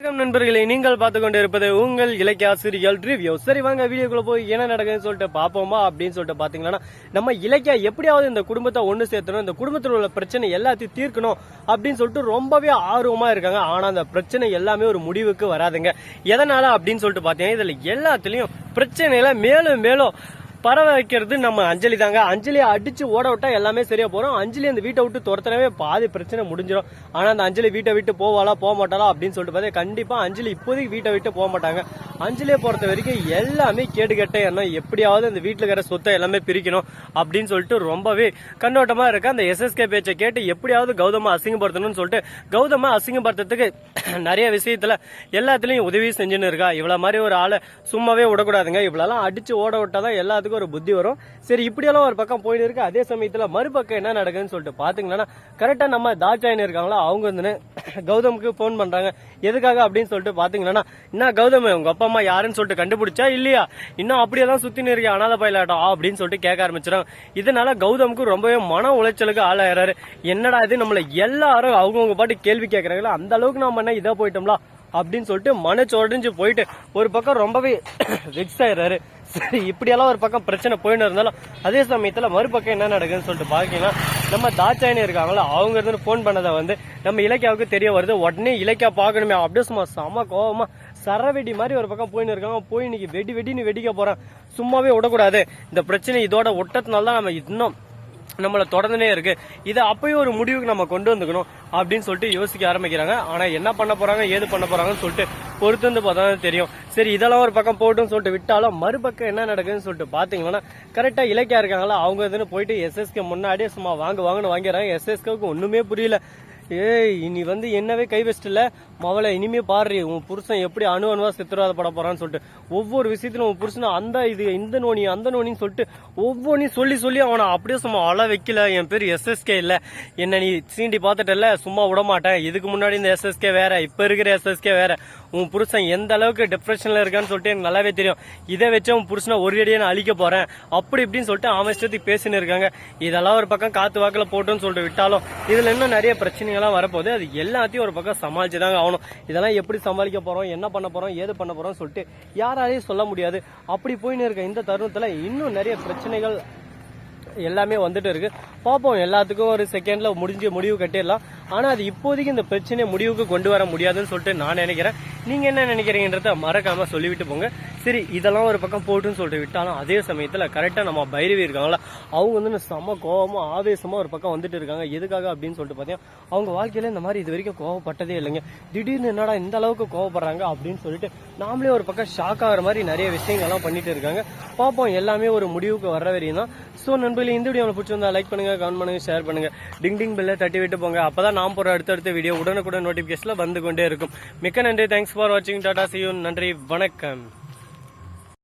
வணக்கம் நண்பர்களே நீங்கள் பார்த்து கொண்டு இருப்பது உங்கள் இலக்கிய ஆசிரியர்கள் ரிவ்யூ சரி வாங்க வீடியோக்குள்ள போய் என்ன நடக்குதுன்னு சொல்லிட்டு பார்ப்போமா அப்படின்னு சொல்லிட்டு பாத்தீங்கன்னா நம்ம இலக்கியா எப்படியாவது இந்த குடும்பத்தை ஒன்று சேர்த்தணும் இந்த குடும்பத்தில் உள்ள பிரச்சனை எல்லாத்தையும் தீர்க்கணும் அப்படின்னு சொல்லிட்டு ரொம்பவே ஆர்வமா இருக்காங்க. ஆனா அந்த பிரச்சனை எல்லாமே ஒரு முடிவுக்கு வராதுங்க. எதனால அப்படின்னு சொல்லிட்டு பாத்தீங்கன்னா இதுல எல்லாத்துலயும் பிரச்சனையில மேலும் மேலும் பறவை வைக்கிறது நம்ம அஞ்சலி தாங்க. அஞ்சலியை அடிச்சு ஓட விட்டா எல்லாமே சரியா போறோம். அஞ்சலி அந்த வீட்டை விட்டு துரத்தனவே பாதி பிரச்சனை முடிஞ்சிடும் ஆனா அந்த அஞ்சலி வீட்டை விட்டு போவாளா போக மாட்டாளா அப்படின்னு சொல்லிட்டு பார்த்தா கண்டிப்பா அஞ்சலி இப்போதைக்கு வீட்டை விட்டு போக மாட்டாங்க. அஞ்சலியை பொறுத்த வரைக்கும் எல்லாமே கேட்டு கேட்ட எண்ணம் எப்படியாவது அந்த வீட்டில் இருக்கிற சொத்தை எல்லாமே பிரிக்கணும் அப்படின்னு சொல்லிட்டு ரொம்பவே கண்ணோட்டமாக இருக்க அந்த எஸ்எஸ்கே பேச்சை கேட்டு எப்படியாவது கௌதம அசிங்கப்படுத்தணும்னு சொல்லிட்டு கௌதம அசிங்கப்படுத்துறதுக்கு நிறைய விஷயத்துல எல்லாத்துலயும் உதவி செஞ்சுன்னு இருக்கா. இவ்வளவு மாதிரி ஒரு ஆளை சும்மாவே விடக்கூடாதுங்க. இவ்வளவு அடிச்சு ஓட விட்டாதான் எல்லாத்துக்கும் ஒரு புத்தி வரும். சரி இப்படியெல்லாம் ஒரு பக்கம் போயிட்டு இருக்கு. அதே சமயத்துல மறுபக்கம் என்ன நடக்குதுன்னு சொல்லிட்டு பாத்தீங்கன்னா கரெக்டா நம்ம தாட்சாயின் இருக்காங்களா அவங்க வந்து கௌதமுக்கு போன் பண்றாங்க. எதுக்காக அப்படின்னு சொல்லிட்டு பாத்தீங்கன்னா என்ன கௌதம் உங்க அப்பா அம்மா யாருன்னு சொல்லிட்டு கண்டுபிடிச்சா இல்லையா? இன்னும் அப்படியே தான் சுத்தி இருக்கேன் அனாத பயிலாட்டம் அப்படின்னு சொல்லிட்டு கேட்க ஆரம்பிச்சிடும். இதனால கௌதமுக்கு ரொம்பவே மன உளைச்சலுக்கு ஆளாயிறாரு. என்னடா இது? நம்மள எல்லாரும் அவங்கவுங்க பாட்டு கேள்வி கேட்கறாங்களா அந்த அளவுக்கு நம்ம என்ன இதா போயிட்டோம்ல? அப்படின்னு சொல்லிட்டு மனச்சோடைஞ்சு போயிட்டு ஒரு பக்கம் ரொம்பவே வெக்ஸ் ஆயிடுறாரு சரி இப்படியெல்லாம் ஒரு பக்கம் பிரச்சனை போயின்னு இருந்தாலும் அதே சமயத்துல மறுபக்கம் என்ன நடக்குதுன்னு சொல்லிட்டு பாத்தீங்கன்னா நம்ம தாச்சாயினி இருக்காங்களோ அவங்க இருந்து போன் பண்ணதை வந்து நம்ம இலக்கியாவுக்கு தெரிய வருது. உடனே இலக்கியா பார்க்கணுமே அப்படியே சும்மா செம கோபமாக சரவெடி மாதிரி ஒரு பக்கம் போயின்னு இருக்காங்க போய் இன்னைக்கு வெடி வெடின்னு வெடிக்க போகிறான் சும்மாவே விடக்கூடாது. இந்த பிரச்சனை இதோட ஒட்டத்தினால தான் நம்ம இன்னும் நம்மள தொடர்ந்துனே இருக்கு. இதை அப்பயும் ஒரு முடிவுக்கு நம்ம கொண்டு வந்துக்கணும் அப்படின்னு சொல்லிட்டு யோசிக்க ஆரம்பிக்கிறாங்க. ஆனா என்ன பண்ண போறாங்க ஏது பண்ண போறாங்கன்னு சொல்லிட்டு பொறுத்து வந்து பார்த்தா தெரியும். சரி இதெல்லாம் ஒரு பக்கம் போட்டுன்னு சொல்லிட்டு விட்டாலும் மறுபக்கம் என்ன நடக்குதுன்னு சொல்லிட்டு பாத்தீங்கன்னா கரெக்டா இலக்கியா இருக்காங்களா? அவங்க இதுன்னு போயிட்டு எஸ்எஸ்கே முன்னாடியே சும்மா வாங்க வாங்கன்னு வாங்கிறாங்க எஸ்எஸ்கேவுக்கு ஒண்ணுமே புரியல. ஏய் இனி வந்து என்னவே கை வச்சிட்டல மவளை இனிமே பாரு உன் புருஷன் எப்படி அணு அணுவா பட போறான்னு சொல்லிட்டு. ஒவ்வொரு விஷயத்திலும் உன் புருஷன் அந்த இது இந்த நோனி அந்த நோனின்னு சொல்லிட்டு ஒவ்வொன்றையும் சொல்லி சொல்லி அவனை அப்படியே சும்மா அழ வைக்கல. என் பேர் எஸ்எஸ்கே இல்ல. என்ன நீ சீண்டி பார்த்துட்டல சும்மா விட மாட்டேன் இதுக்கு முன்னாடி இந்த எஸ்எஸ்கே வேற இப்ப இருக்கிற எஸ்எஸ்கே வேற. உன் புருஷன் எந்த அளவுக்கு டிப்ரெஷனில் இருக்கான்னு சொல்லிட்டு எனக்கு நல்லாவே தெரியும். இதை வச்சு உன் புருஷனை ஒரு அடியே நான் அழிக்க போகிறேன் அப்படி இப்படின்னு சொல்லிட்டு அவன் இஷ்டத்துக்கு பேசின்னு இருக்காங்க. இதெல்லாம் ஒரு பக்கம் காற்று வாக்கில் போட்டோன்னு சொல்லிட்டு விட்டாலும் இதில் இன்னும் நிறைய பிரச்சனைகள்லாம் வரப்போகுது. அது எல்லாத்தையும் ஒரு பக்கம் சமாளிச்சு தாங்க ஆகணும். இதெல்லாம் எப்படி சமாளிக்க போகிறோம் என்ன பண்ண போகிறோம் ஏது பண்ண போகிறோம்னு சொல்லிட்டு யாராலையும் சொல்ல முடியாது. அப்படி போயின்னு இருக்க இந்த தருணத்தில் இன்னும் நிறைய பிரச்சனைகள் எல்லாமே வந்துட்டு இருக்கு. பார்ப்போம் எல்லாத்துக்கும் ஒரு செகண்ட்ல முடிஞ்சு முடிவு கட்டிடலாம். ஆனா அது இப்போதைக்கு இந்த பிரச்சனையை முடிவுக்கு கொண்டு வர முடியாதுன்னு சொல்லிட்டு நான் நினைக்கிறேன். நீங்க என்ன நினைக்கிறீங்கன்றத மறக்காம சொல்லிவிட்டு போங்க. சரி இதெல்லாம் ஒரு பக்கம் போட்டுன்னு சொல்லிட்டு விட்டாலும் அதே சமயத்துல கரெக்டா நம்ம பைரவி இருக்காங்களா? அவங்க வந்து செம கோவமா ஆவேசமா ஒரு பக்கம் வந்துட்டு இருக்காங்க. எதுக்காக அப்படின்னு சொல்லிட்டு பார்த்தீங்கன்னா அவங்க வாழ்க்கையில இந்த மாதிரி இது வரைக்கும் கோவப்பட்டதே இல்லைங்க. திடீர்னு என்னடா இந்த அளவுக்கு கோவப்படுறாங்க அப்படின்னு சொல்லிட்டு நாமளே ஒரு பக்கம் ஷாக் ஆகிற மாதிரி நிறைய விஷயங்கள்லாம் பண்ணிட்டு இருக்காங்க. பார்ப்போம் எல்லாமே ஒரு முடிவுக்கு வர வரையும் தான். ஸோ நண்பர்களே இந்த வீடியோ உங்களுக்கு பிடிச்சிருந்தா லைக் பண்ணுங்க கமெண்ட் பண்ணுங்க ஷேர் பண்ணுங்க. டிங் டிங் பெல்ல தட்டி விட்டு போங்க. அப்பதான் நாம் போற அடுத்தடுத்த வீடியோ உடனுக்குடன் நோட்டிபிகேஷன்ல வந்து கொண்டே இருக்கும். மிக்க நன்றி. தேங்க்ஸ் ஃபார் வாட்சிங் டாடா சியூன் நன்றி. வணக்கம்.